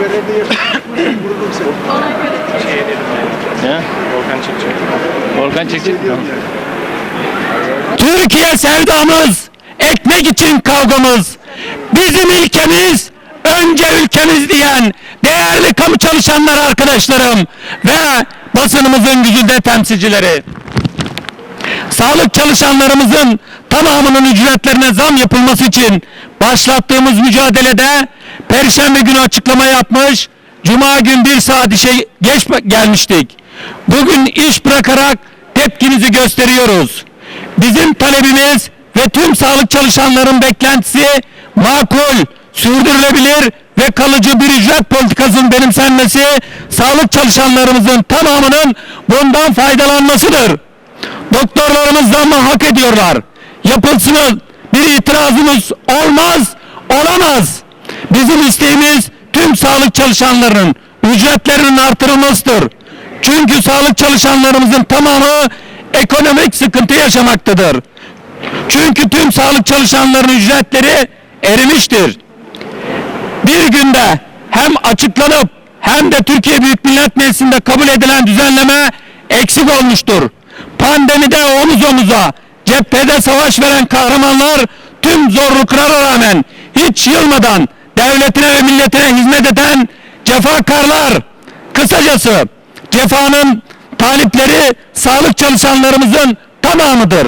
Berede yaklaşık vururum seni. Şey dedim yani. He? Volkan çekecek. Volkan çekecek mi? Şey Türkiye sevdamız, ekmek için kavgamız, bizim ülkemiz önce ülkemiz diyen değerli kamu çalışanları arkadaşlarım ve basınımızın gücünde temsilcileri. Sağlık çalışanlarımızın tamamının ücretlerine zam yapılması için başlattığımız mücadelede Perşembe günü açıklama yapmış, Cuma gün bir saat işe geç gelmiştik. Bugün iş bırakarak tepkimizi gösteriyoruz. Bizim talebimiz ve tüm sağlık çalışanların beklentisi makul, sürdürülebilir ve kalıcı bir ücret politikasının benimsenmesi, sağlık çalışanlarımızın tamamının bundan faydalanmasıdır. Doktorlarımız zammı hak ediyorlar. Yapılsın bir itirazımız olmaz, olamaz. Bizim isteğimiz tüm sağlık çalışanlarının ücretlerinin artırılmasıdır. Çünkü sağlık çalışanlarımızın tamamı ekonomik sıkıntı yaşamaktadır. Çünkü tüm sağlık çalışanlarının ücretleri erimiştir. Bir günde hem açıklanıp hem de Türkiye Büyük Millet Meclisi'nde kabul edilen düzenleme eksik olmuştur. Pandemide omuz omuza cephede savaş veren kahramanlar tüm zorluklara rağmen hiç yılmadan devletine ve milletine hizmet eden cefakarlar kısacası cefanın talipleri sağlık çalışanlarımızın tamamıdır.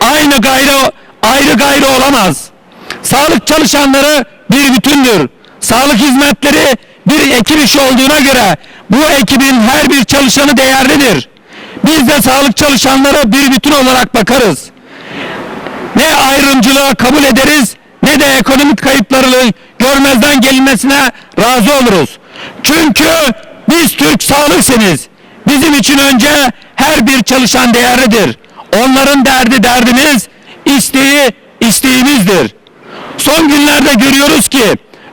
Aynı gayrı ayrı gayrı olamaz. Sağlık çalışanları bir bütündür. Sağlık hizmetleri bir ekip işi olduğuna göre bu ekibin her bir çalışanı değerlidir. Biz de sağlık çalışanları bir bütün olarak bakarız. Ne ayrımcılığa kabul ederiz ne de ekonomik kayıpları görmezden gelinmesine razı oluruz. Çünkü biz Türk sağlıksınız. Bizim için önce her bir çalışan değerlidir. Onların derdi derdimiz, isteği isteğimizdir. Son günlerde görüyoruz ki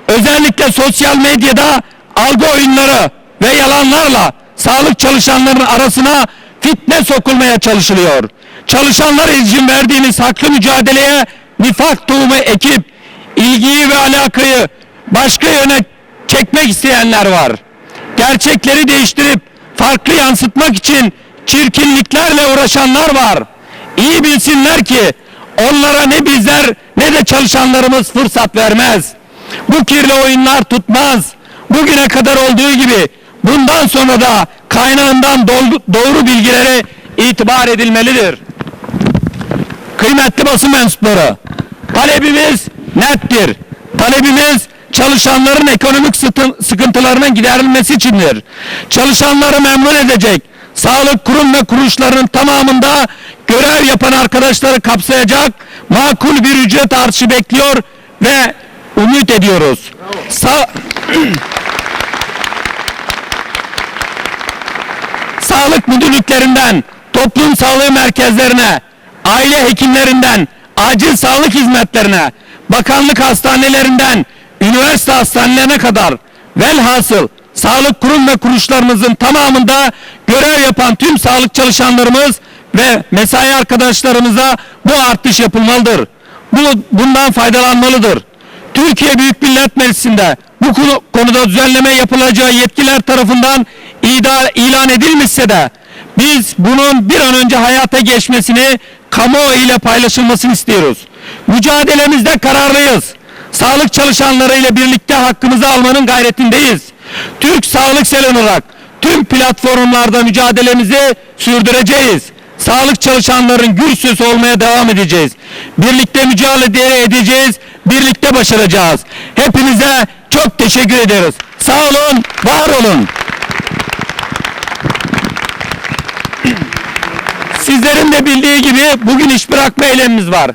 özellikle sosyal medyada algı oyunları ve yalanlarla sağlık çalışanlarının arasına fitne sokulmaya çalışılıyor. Çalışanlar için verdiğimiz haklı mücadeleye nifak tohumu ekip ilgiyi ve alakayı başka yöne çekmek isteyenler var. Gerçekleri değiştirip farklı yansıtmak için çirkinliklerle uğraşanlar var. İyi bilsinler ki onlara ne bizler ne de çalışanlarımız fırsat vermez. Bu kirli oyunlar tutmaz. Bugüne kadar olduğu gibi bundan sonra da kaynağından doğru bilgilere itibar edilmelidir. Kıymetli basın mensupları, talebimiz nettir. Talebimiz çalışanların ekonomik sıkıntılarının giderilmesi içindir. Çalışanları memnun edecek, sağlık kurum ve kuruluşlarının tamamında görev yapan arkadaşları kapsayacak makul bir ücret artışı bekliyor ve umut ediyoruz. Sa- sağlık müdürlüklerinden, toplum sağlığı merkezlerine, aile hekimlerinden, acil sağlık hizmetlerine, bakanlık hastanelerinden, üniversite hastanelerine kadar velhasıl sağlık kurum ve kuruluşlarımızın tamamında görev yapan tüm sağlık çalışanlarımız ve mesai arkadaşlarımıza bu artış yapılmalıdır. Bu, bundan faydalanmalıdır. Türkiye Büyük Millet Meclisi'nde bu konu- konuda düzenleme yapılacağı yetkililer tarafından ilan edilmişse de biz bunun bir an önce hayata geçmesini kamuoyu ile paylaşılmasını istiyoruz. Mücadelemizde kararlıyız. Sağlık çalışanları ile birlikte hakkımızı almanın gayretindeyiz. Türk Sağlık Sel olarak tüm platformlarda mücadelemizi sürdüreceğiz. Sağlık çalışanların gür sesi olmaya devam edeceğiz. Birlikte mücadele edeceğiz, birlikte başaracağız. Hepinize çok teşekkür ederiz. Sağ olun, var olun. Sizlerin de bildiği gibi bugün iş bırakma eylemimiz var.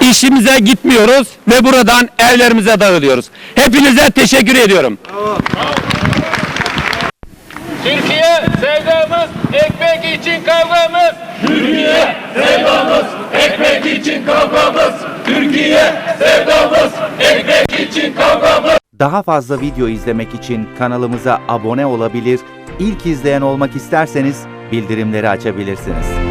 İşimize gitmiyoruz ve buradan evlerimize dağılıyoruz. Hepinize teşekkür ediyorum. Türkiye sevdamız, ekmek için kavgamız. Türkiye sevdamız, ekmek için kavgamız. Türkiye sevdamız, ekmek için kavgamız. Daha fazla video izlemek için kanalımıza abone olabilir, ilk izleyen olmak isterseniz bildirimleri açabilirsiniz.